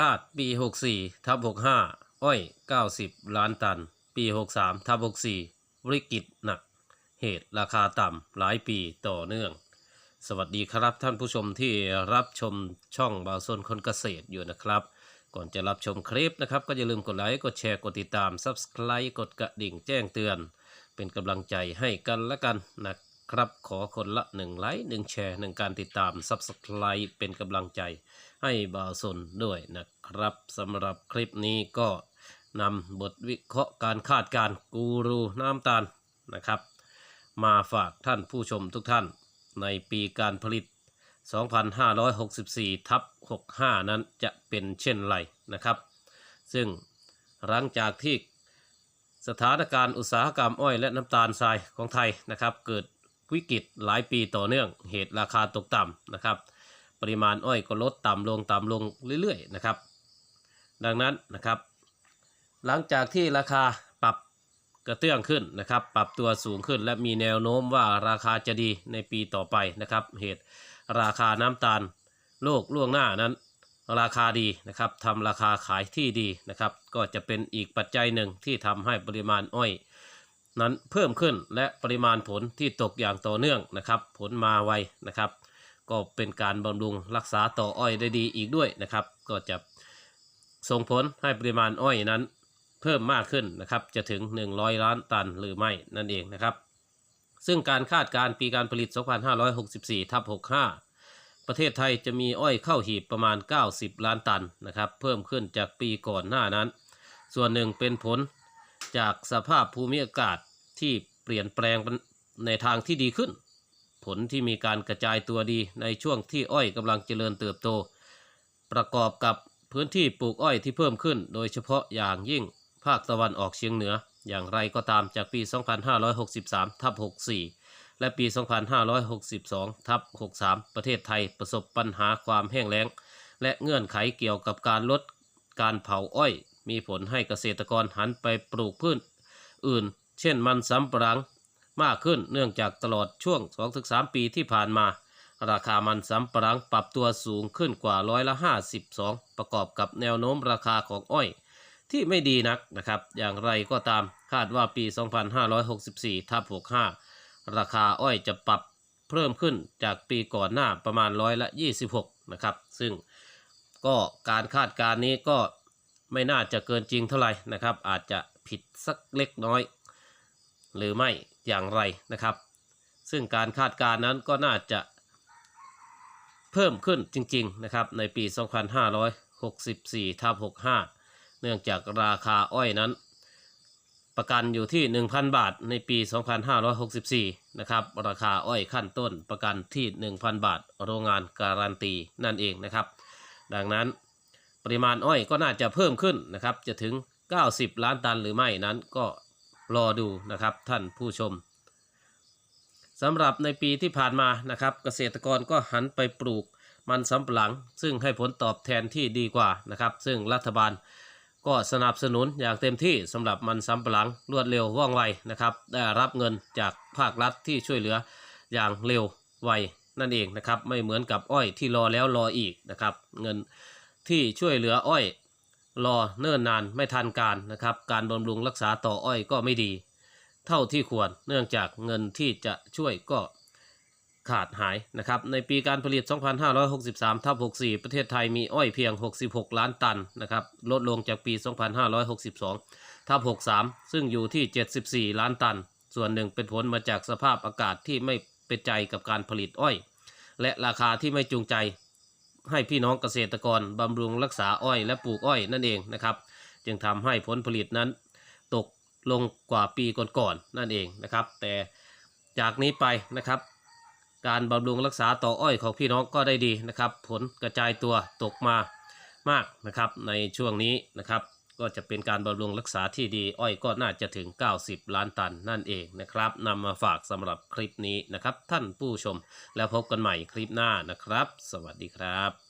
คาดปี 64ทับ65 อ้อย 90 ล้านตัน ปี 63ทับ64วิกฤตหนัก เหตุราคาต่ำหลายปีต่อเนื่อง สวัสดีครับท่านผู้ชมที่รับชมช่องบาวซนคนเกษตรอยู่นะครับ ก่อนจะรับชมคลิปนะครับ ก็อย่าลืมกดไลค์ กดแชร์ กดติดตาม Subscribe กดกระดิ่งแจ้งเตือน เป็นกำลังใจให้กันและกันนะ ครับขอคนละหนึ่งไลค์หนึ่งแชร์หนึ่งการติดตาม Subscribe เป็นกำลังใจให้บาวซนด้วยนะครับสำหรับคลิปนี้ก็นำบทวิเคราะห์การคาดการ์กูรูน้ำตาลนะครับ มาฝากท่านผู้ชมทุกท่านในปีการผลิต 2564ทับ65 นั้นจะเป็นเช่นไรนะครับ ซึ่งหลังจากที่สถานการณ์อุตสาหกรรมอ้อยและน้ำตาลทรายของไทยนะครับ เกิด วิกฤตหลายปีต่อเนื่อง เหตุราคาตกต่ำนะครับ ปริมาณอ้อยก็ลดต่ำลงต่ำลงเรื่อยๆนะครับ ดังนั้นนะครับ หลังจากที่ราคาปรับกระเตื้องขึ้นนะครับ ปรับตัวสูงขึ้น และมีแนวโน้มว่าราคาจะดีในปีต่อไปนะครับ เหตุราคาน้ำตาลโลกล่วงหน้านั้นราคาดีนะครับทำราคาขายที่ดีนะครับ ก็จะเป็นอีกปัจจัยหนึ่งที่ทำให้ปริมาณอ้อย นั้นเพิ่มขึ้นและปริมาณผลที่ตกอย่างต่อเนื่องนะครับ ผลมาไวนะครับ ก็เป็นการบำรุงรักษาต่ออ้อยได้ดีอีกด้วยนะครับ ก็จะส่งผลให้ปริมาณอ้อยนั้น เพิ่มมากขึ้นนะครับ จะถึง 100 ล้านตันหรือไม่นั่นเองนะครับ ซึ่งการคาดการณ์ปีการผลิต 2564ทับ65 ประเทศไทยจะมีอ้อยเข้าหีบประมาณ 90 ล้านตันนะครับ เพิ่มขึ้นจากปีก่อนหน้านั้น ส่วนหนึ่งเป็นผล จากสภาพภูมิอากาศที่เปลี่ยนแปลงในทางที่ดีขึ้น ผลที่มีการกระจายตัวดีในช่วงที่อ้อยกำลังเจริญเติบโต ประกอบกับพื้นที่ปลูกอ้อยที่เพิ่มขึ้น โดยเฉพาะอย่างยิ่งภาคตะวันออกเฉียงเหนือ อย่างไรก็ตามจากปี 2563ทับ64 และปี 2562ทับ63 ประเทศไทยประสบปัญหาความแห้งแล้ง และเงื่อนไขเกี่ยวกับการลดการเผาอ้อย มีผลให้เกษตรกรหันไปปลูกพืชอื่น เช่นมันสำปะหลังมากขึ้นเนื่องจากตลอดช่วง 2-3 ปีที่ผ่านมา ราคามันสำปะหลังปรับตัวสูงขึ้นกว่าร้อยละ 52 ประกอบกับแนวโน้มราคาของอ้อย ที่ไม่ดีนักนะครับ อย่างไรก็ตามคาดว่าปี 2564ทับ65 ราคาอ้อยจะปรับเพิ่มขึ้นจากปีก่อนหน้าประมาณร้อยละ 26 นะครับ ซึ่งก็การคาดการณ์นี้ก็ ไม่น่าจะเกินจริงเท่าไหร่นะครับ อาจจะผิดสักเล็กน้อย หรือไม่อย่างไรนะครับ ซึ่งการคาดการณ์นั้นก็น่าจะเพิ่มขึ้นจริง ๆ นะครับ ในปี 2564ทับ65 เนื่องจากราคาอ้อยนั้น ประกันอยู่ที่ 1,000 บาทในปี 2564 นะครับ ราคาอ้อยขั้นต้นประกันที่ 1,000 บาท โรงงานการันตีนั่นเองนะครับ ดังนั้น ปริมาณอ้อยก็น่าจะเพิ่มขึ้นนะครับ จะถึง 90 ล้านตันหรือไม่นั้นก็รอดูนะครับท่านผู้ชมสำหรับในปีที่ผ่านมานะครับ เกษตรกรก็หันไปปลูกมันสำปะหลัง ซึ่งให้ผลตอบแทนที่ดีกว่านะครับ ซึ่งรัฐบาลก็สนับสนุนอย่างเต็มที่สำหรับมันสำปะหลังรวดเร็วว่องไวนะครับ ได้รับเงินจากภาครัฐที่ช่วยเหลืออย่างเร็วไวนั่นเองนะครับ ไม่เหมือนกับอ้อยที่รอแล้วรออีกนะครับ เงิน ที่ช่วยเหลืออ้อย รอเนิ่นนานไม่ทันการนะครับ การบำรุงรักษาต่ออ้อยก็ไม่ดี เท่าที่ควรเนื่องจากเงินที่จะช่วยก็ขาดหายนะครับ ในปีการผลิต 2563ทับ64 ประเทศไทยมีอ้อยเพียง 66 ล้านตันนะครับ ลดลงจากปี 2562ทับ63 ซึ่งอยู่ที่ 74 ล้านตัน ส่วนหนึ่งเป็นผลมาจากสภาพอากาศที่ไม่เป็นใจกับการผลิตอ้อย และราคาที่ไม่จูงใจ ให้พี่น้องเกษตรกรบำรุงรักษาอ้อยและปลูกอ้อยนั่นเองนะครับ จึงทำให้ผลผลิตนั้น ตกลงกว่าปีก่อนๆนั่นเองนะครับ แต่จากนี้ไปนะครับ การบำรุงรักษาต่ออ้อยของพี่น้องก็ได้ดีนะครับ ผลกระจายตัวตกมามากนะครับในช่วงนี้นะครับ ก็จะเป็นการบำรุงรักษาที่ดี อ้อยก็น่าจะถึง 90 ล้านตันนั่นเองนะครับนำมาฝากสำหรับคลิปนี้นะครับ ท่านผู้ชมแล้วพบกันใหม่คลิปหน้านะครับ สวัสดีครับ